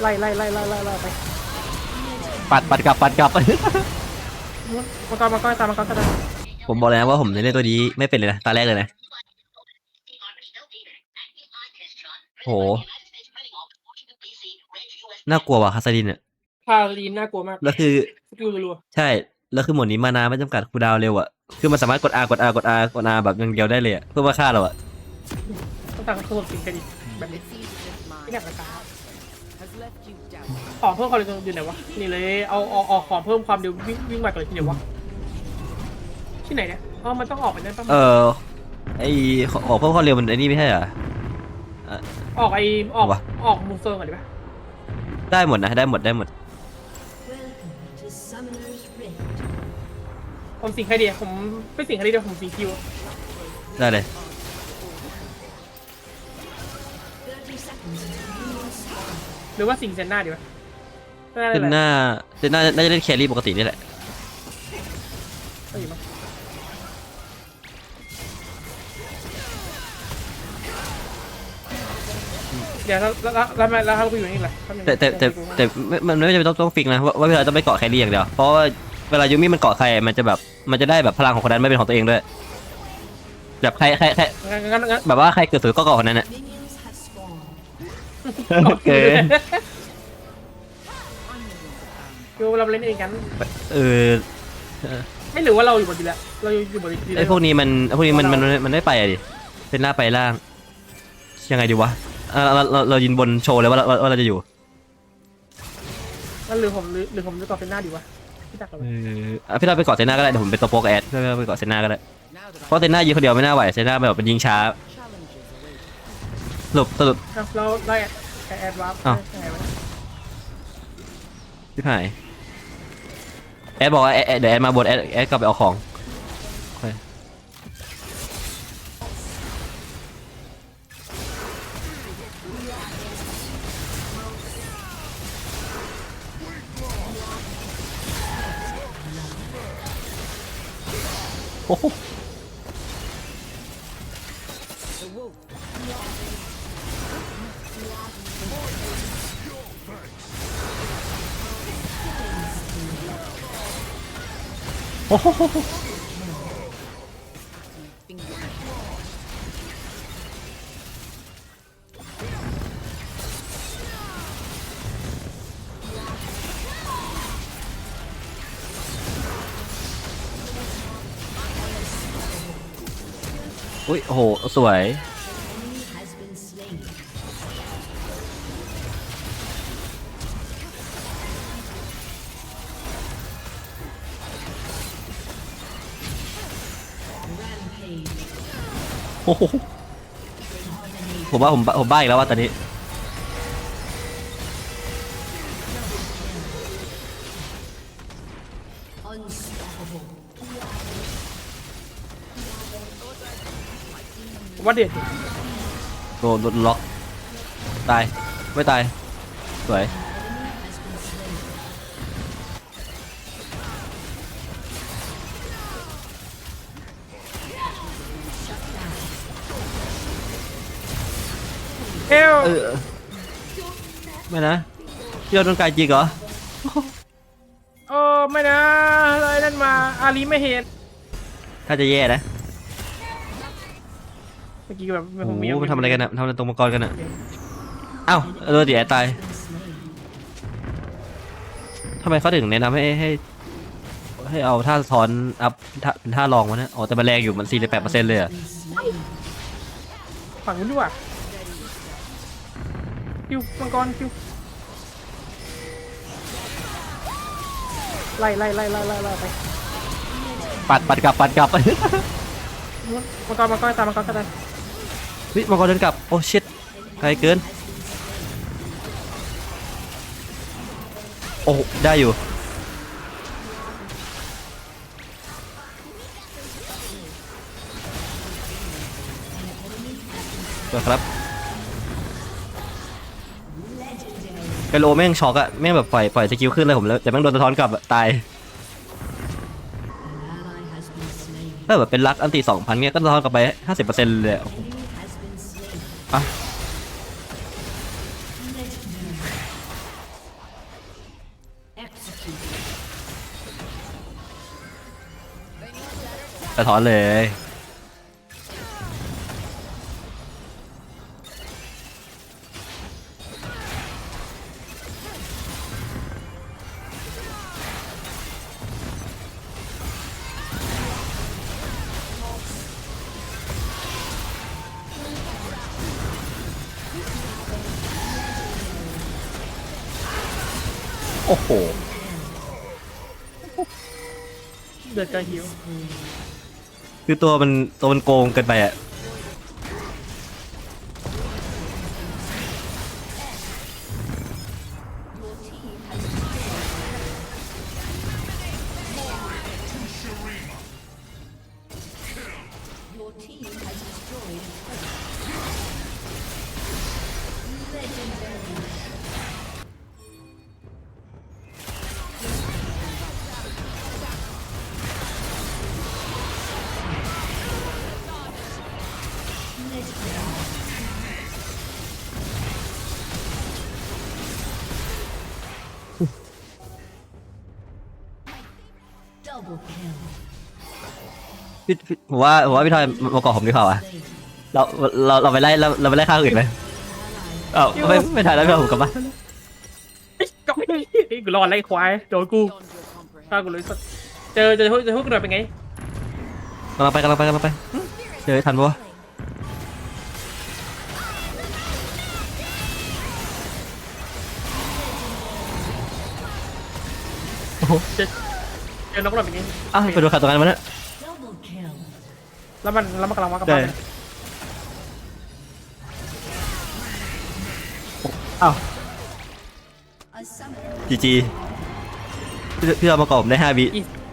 ไล่ไล่ไล่ไล่ไล่ไล่ไปปัดปัดกลับปัดกลับ มังกรมังกรตามมังกรก็ได้ผมบอกเลยนะว่าผมเล่นตัวนี้ไม่เป็นเลยนะตาแรกเลยนะ โห น่ากลัวว่ะคาซาดินอะพาลีนน่ากลัวมากแล้วคือสกิลรัวใช่ แล้วคือหมดนี้มานาไม่จำกัดคูลดาวน์เร็วอะคือมันสามารถกด R กด R กด R กด R แบบอย่างเดียวได้เลยอะเพื่อมาฆ่าเราอะๆต้องต่างกันสงบสิ่งกันอีกแบบนี้ defeated this ไม่อยาก mind จะกล้า has left you down. ของเพิ่มความเร็วอยู่ไหนวะ นี่เลย เอาเอาเอาของเพิ่มความเร็ววิ่งวิ่งมาก่อนที่ไหนวะ ที่ไหนเนี่ย อ๋อ มันต้องออกไปนั่นปะ เออไอของของเพิ่มความเร็วมันไอ้นี่ไม่ใช่เหรออ อกไอออกวะ ออกมูเซอร์ก่อนดีปะได้หมดนะ ได้หมดได้หมด Welcome to Summoner's Rift. ผมสิงใครดีอะผมไม่สิงใครดีเดี๋ยวผมสิงคิวได้เลย 30 seconds until minions spawn. หรือว่าสิงเซนหน้าดีปะเซนหน้าเซได้นแหละน่าเซนน่าน่าจะเล่นแครี่ปกตินี่แหละ ได้อยู่มั้ง เดี๋ยวแล้วแล้วแล้วแล้วแล้วเขาไปอยู่นี่แหละแต่แต่แต่แต่ไม่มันไม่จำเป็นต้องต้องฟิกนะว่าว่าเวลาต้องไปเกาะแครี่อย่างเดียวเพราะว่าเวลายูมี่มันเกาะใครมันจะแบบมันจะได้แบบพลังของคนนั้นไม่เป็นของตัวเองด้วยแบบใครใครใครงั้นงั้นงั้นแบบว่าใครเกิดสุดก็เกาะคนนั้นอะ Minions have spawned. โอเค คือเราเล่นเองกัน เออไม่หรือว่าเราอยู่บนดีแล้วเราอยู่บนดีไอพวกนี้มันไอพวกนี้มันมันมันมันไม่ไปอะดิเป็นหน้าไปล่างยังไงดีวะ เออเราเราเรายืนบนโชว์เลยว่าเราว่าเราจะอยู่งั้นหรือผมหรือหรือผมจะต่อเป็นหน้าดีวะพี่ตักเราเอออะพี่เราไปเกาะเซน่าก็ได้เดี๋ยวผมเป็นตัวโปรกบแอดพี่เราไปเกาะเซน่าก็ได้ Now that เพราะเซน่ายิงคนเดียวไม่น่าไหวเซน่าแบบเป็นยิงช้า challenges await. สรุปสรุป เราเราแอดแอดวาร์ปอ้าวยังไงวะพี่หายแอดบอกว่าแอดแอดเดี๋ยวแอดมาบนแอดแอดกลับไปเอาของ โอ้โห The wolf อุ้ยโอ้โห สวย โอ้โหผมว่าผมผมบ้าอีกแล้วว่าตอนนี้ ว่าเด็ดโดนโดนล็อก ตาย ไม่ตาย สวย Has been slain. เอลเออ ไม่นะพี่โดนไกลจริงเหรอ โอ้ไม่นะอะไรนั่นมา อาลีไม่เห็น ถ้าจะแย่นะ เมื่อกี้แบบโอ้ผมโหมีมันทำอะไรกันอะมันทำอะไรตรงมังกรกันอะเอ้าเออเดี๋ยวแอดตาย Been slain. ทำไมเขาถึงแนะนำให้ให้ ให้เอาท่าสะท้อนอัพท่าเป็นท่ารองวะเนี่ยอ๋อแต่มันแรงอยู่มัน48เปอร์เซ็นต์เลยอะ Been slain. ฝั่งนู้นด้วยคิวมังกรคิวไล่ไล่ไล่ไล่ไล่ไล่ไปปัดปัดกลับปัดกลับนู้นมังกรมังกรตามมังกรก็ได้ วิมังกรเดินกลับ โอ้ชิตไกลเกิน โอ้ ได้อยู่ตัวครับไกโลแม่งช็อกอะแม่งแบบปล่อยปล่อยสกิลขึ้นเลยผมแล้วแต่แม่งโดนสะท้อนกลับอะตายถ้าแบบเป็นลักอันตีสองพันเนี้ยก็สะท้อนกลับไปห้าสิบเปอร์เซ็นต์เลย ปะสะท้อนเลย โอ้โห เดือดกระหิวคือตัวมันตัวมันโกงเกินไปอะ พี่พี่ผมว่าผมว่าพี่ทอยมาเกาะผมดีกว่าอะเราเราเราไปไล่เราเราไปไล่ข้างอื่นไหมเอ้าไม่ไม่ถ่ายแล้วพี่เอาผมกลับบ้านก็ไม่กูรอดไล่ควายโดนกู Beyond your ฆ่า comprehension. กูเลยสัสเจอเจอเจอเจอพวกกูหน่อยเป็นไงกำลังไปกำลังไปกำลังไปเจอทันปะวะ เจอเจอน้องกูหน่อยเป็นไงอ้าวไปดูข่าวตรงนั้นมาเนี่ย Double kill. แล้วมันแล้วมันกำลังมากระใช่บาดอ้าว A summoner จีจีพี่พี่เอามาเกาะผมได้ห้าวิยี่สิบ